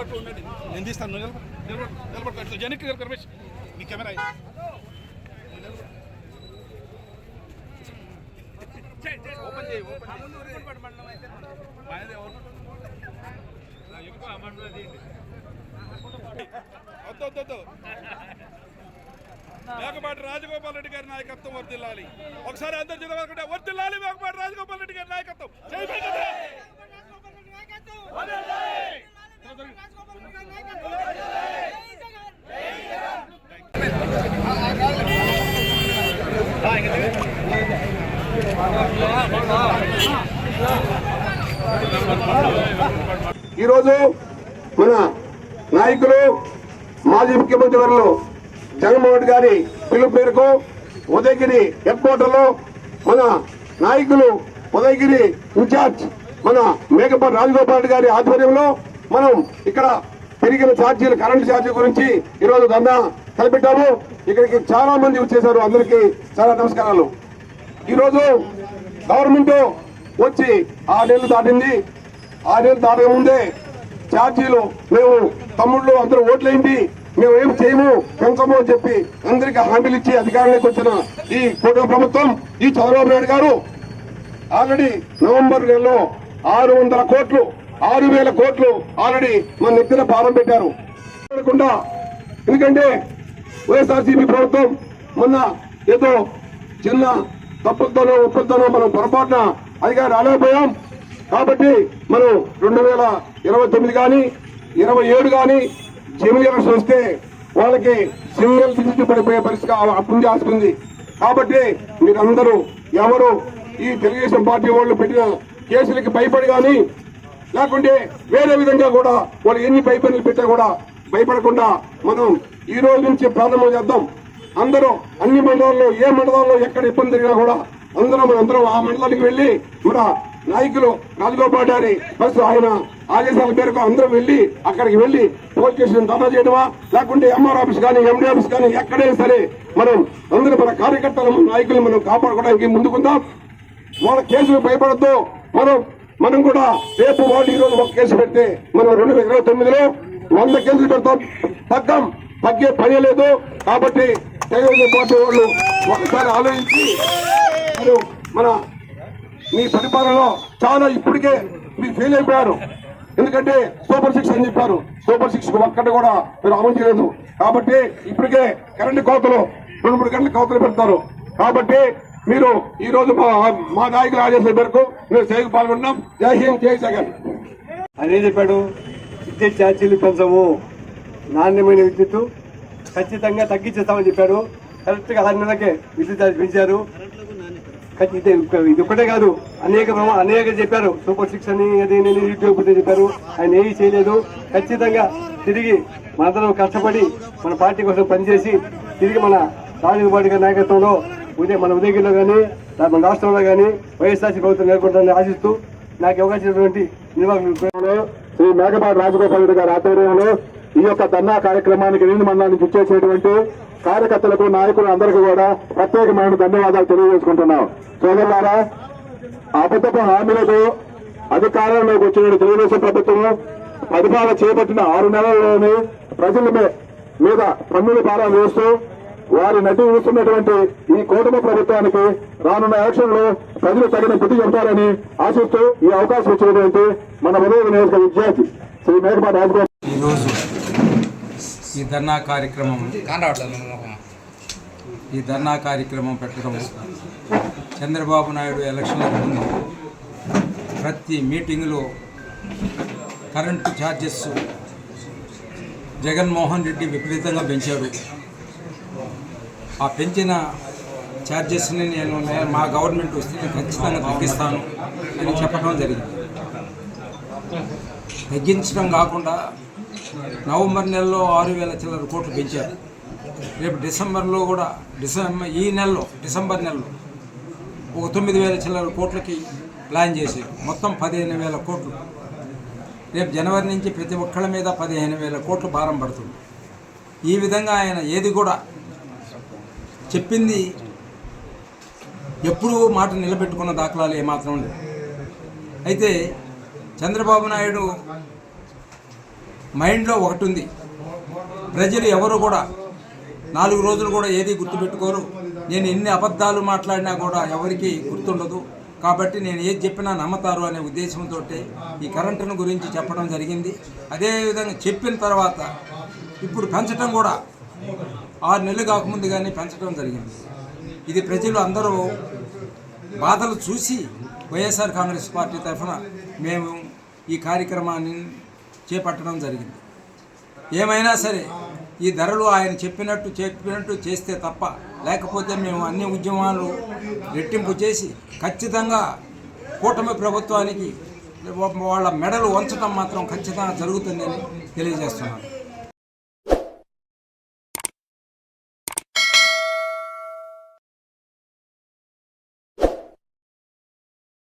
అటు ఉండండి నేను తీస్తాను నువ్వు నిలబడు. నిలబడు అట్లా జనక్కి నిలబడు రమేష్. నీ కెమెరా ఇది. ఓపెన్ చేయి ఓపెన్ చేయి. బాగానే ఓపెన్. వద్దు వద్దు వద్దు. మేకపాటి రాజగోపాల్ రెడ్డి గారి నాయకత్వం వర్దిల్లాలి. ఒకసారి అందరు చదవాలనుకుంటే వర్దిల్లాలి మేకపాటి రాజగోపాల్ రెడ్డి గారి నాయకత్వం జై మేకపాటి! ఈరోజు మన నాయకులు మాజీ ముఖ్యమంత్రి వారు జగన్మోహన్ రెడ్డి గారి పిలుపు మేరకు ఉదయగిరి హెడ్క్వార్టర్లో మన నాయకులు ఉదయగిరి ఇన్ఛార్జ్ మన మేకపాటి రాజగోపాల్ రెడ్డి గారి ఆధ్వర్యంలో మనం ఇక్కడ పెరిగిన ఛార్జీలు కరెంటు ఛార్జీ గురించి ఈరోజు దందా తలపెట్టాము. ఇక్కడికి చాలా మంది వచ్చేసారు. అందరికీ చాలా నమస్కారాలు. ఈరోజు గవర్నమెంట్ వచ్చి ఆరేళ్ళు దాటింది. ఆరేళ్ళు దాటక ముందే ఛార్జీలు మేము తమ్ముళ్ళు అందరూ ఓట్లేంటి మేము ఏం చేయము పెంచము అని చెప్పి అందరికి హామీలు ఇచ్చి అధికారంలోకి వచ్చిన ఈ కూటమి ప్రభుత్వం ఈ చంద్రబాబు నాయుడు గారు ఆల్రెడీ నవంబర్ నెలలో ఆరు వందల కోట్లు ఆరు వేల కోట్లు ఆల్రెడీ మన నెత్తిన భారం పెట్టారు. అనుకుంటా. ఎందుకంటే వైఎస్ఆర్సీపీ ప్రభుత్వం మొన్న ఏదో చిన్న తప్పులతోనో ఒప్పులతోనో మనం పొరపాటున అధికారం రాలేకపోయాం కాబట్టి మనం రెండు వేల ఇరవై తొమ్మిది కానీ ఇరవై ఏడు కానీ జమిలీ ఎలక్షన్ వస్తే వాళ్ళకి సింగిల్ డిజిట్ పడిపోయే పరిస్థితి అప్పుడు ఆసుకుంది కాబట్టి మీరందరూ ఎవరు ఈ తెలుగుదేశం పార్టీ వాళ్ళు పెట్టిన కేసులకి భయపడి కానీ లేకుంటే వేరే విధంగా కూడా వాళ్ళు ఎన్ని భయపడులు పెట్టా కూడా భయపడకుండా మనం ఈ రోజు నుంచి ప్రారంభం చేద్దాం. అందరూ అన్ని మండలాల్లో ఏ మండలాల్లో ఎక్కడ ఇబ్బంది జరిగినా కూడా అందరం అందరం ఆ మండలానికి వెళ్ళి మన నాయకులు రాజగోపాల్ గారి బస్సు ఆయన ఆదేశాల మేరకు అందరం వెళ్ళి అక్కడికి వెళ్ళి పోలీస్ స్టేషన్ దాదా చేయడమా లేకుంటే ఎంఆర్ ఆఫీస్ కానీ ఎండి ఆఫీస్ కానీ ఎక్కడైనా సరే మనం అందరూ మన కార్యకర్తలు నాయకులు మనం కాపాడుకోవడానికి ముందుకుందాం. వాళ్ళ కేసులు భయపడద్దు. మనం మనం కూడా రేపు వాళ్ళు ఈ రోజు ఒక కేసు పెడితే మనం రెండు వేల ఇరవై తొమ్మిదిలో వంద కేసులు పెడతాం. తగ్గం. తగ్గే పని లేదు. కాబట్టి తెలుగుదేశం పార్టీ వాళ్ళు ఒకసారి ఆలోచించి మీరు మన మీ పరిపాలనలో చాలా ఇప్పటికే మీరు ఫెయిల్ అయిపోయారు. ఎందుకంటే సూపర్ సిక్స్ అని చెప్పారు. సూపర్ సిక్స్ ఒక్కటి కూడా మీరు అమలు చేయలేదు. కాబట్టి ఇప్పటికే కరెంటు కోతలు రెండు మూడు గంటల కోతలు పెడతారు. కాబట్టి మీరు ఈ రోజు మా మా నాయకుల ఆదేశాల మేరకు మీరు సేవకు పాల్గొన్నాం. జై హింద్ జై జగన్. ఆయన చెప్పాడు? విద్యుత్ ఛార్జీలు పెంచము. నాణ్యమైన విద్యుత్ ఖచ్చితంగా తగ్గించేస్తామని చెప్పాడు. కరెక్ట్గా ఆరు నెలలకే విద్యుత్ ఛార్జ్ పెంచారు. ఇది ఇది ఒకటే కాదు అనేక అనేక చెప్పారు. సూపర్ సిక్స్ అని అది నేను నిరుద్యోగ చెప్పారు. ఆయన ఏమీ చేయలేదు. ఖచ్చితంగా తిరిగి మనందరం కష్టపడి మన పార్టీ కోసం పనిచేసి తిరిగి మన రాజీవ్ పార్టీ నాయకత్వంలో ఉదయం మన ఉదయగిరిలో కానీ మన రాష్ట్రంలో కానీ వైఎస్ఆర్సీ ప్రభుత్వం నెలకొంటుందని ఆశిస్తూ నాకు అవకాశం నిర్వాహకులు శ్రీ మేకపాటి రాజగోపాల్ రెడ్డి గారి ఆధ్వర్యంలో ఈ యొక్క ధర్నా కార్యక్రమానికి రెండు మండలానికి ఇచ్చేసేటువంటి కార్యకర్తలకు నాయకులు అందరికీ కూడా ప్రత్యేకమైన ధన్యవాదాలు తెలియజేసుకుంటున్నాం. సోదరులారా అబద్ధపు హామీలకు అధికారంలోకి వచ్చిన తెలుగుదేశం ప్రభుత్వం పరిపాలన చేపట్టిన ఆరు నెలల్లోనే ప్రజల మీద పన్నుల భారం వేస్తూ వారి నటి వేస్తున్నటువంటి ఈ కూటమి ప్రభుత్వానికి రానున్న ఎలక్షన్లో ప్రజలు తగిన బుద్ధి చెబుతారని ఆశిస్తూ ఈ అవకాశం ఇచ్చినటువంటి మన ఉదయం నియోజక విద్యార్థి శ్రీ మేకపాటి రాజగోపాల్. ఈ ధర్నా కార్యక్రమం ఈ ధర్నా కార్యక్రమం పెట్టడం చంద్రబాబు నాయుడు ఎలక్షన్లకు ముందు ప్రతి మీటింగులో కరెంటు ఛార్జెస్ జగన్మోహన్ రెడ్డి విపరీతంగా పెంచాడు. ఆ పెంచిన ఛార్జెస్ని నేను మా గవర్నమెంట్ వస్తే నేను ఖచ్చితంగా తగ్గిస్తాను అని చెప్పడం జరిగింది. తగ్గించడం కాకుండా నవంబర్ నెలలో ఆరు వేల చిల్లర కోట్లు పెంచారు. రేపు డిసెంబర్లో కూడా డిసెంబర్ ఈ నెలలో డిసెంబర్ నెలలో ఒక తొమ్మిది వేల చిల్లర కోట్లకి ప్లాన్ చేశారు. మొత్తం పదిహేను వేల కోట్లు. రేపు జనవరి నుంచి ప్రతి ఒక్కళ్ళ మీద పదిహేను వేల కోట్లు భారం పడుతుంది. ఈ విధంగా ఆయన ఏది కూడా చెప్పింది ఎప్పుడూ మాట నిలబెట్టుకున్న దాఖలాలు ఏమాత్రం లేవు. అయితే చంద్రబాబు నాయుడు మైండ్లో ఒకటి ఉంది ప్రజలు ఎవరు కూడా నాలుగు రోజులు కూడా ఏది గుర్తుపెట్టుకోరు. నేను ఎన్ని అబద్ధాలు మాట్లాడినా కూడా ఎవరికి గుర్తుండదు. కాబట్టి నేను ఏది చెప్పినా నమ్మతారు అనే ఉద్దేశంతో ఈ కరెంటును గురించి చెప్పడం జరిగింది. అదేవిధంగా చెప్పిన తర్వాత ఇప్పుడు పెంచడం కూడా ఆరు నెలలు కాకముందు కానీ పెంచడం జరిగింది. ఇది ప్రజలు అందరూ బాధలు చూసి వైఎస్ఆర్ కాంగ్రెస్ పార్టీ తరఫున మేము ఈ కార్యక్రమాన్ని చేపట్టడం జరిగింది. ఏమైనా సరే ఈ ధరలు ఆయన చెప్పినట్టు చెప్పినట్టు చేస్తే తప్ప లేకపోతే మేము అన్ని ఉద్యమాలు రెట్టింపు చేసి ఖచ్చితంగా కూటమి ప్రభుత్వానికి వాళ్ళ మెడలు వంచడం మాత్రం ఖచ్చితంగా జరుగుతుందని తెలియజేస్తున్నాను.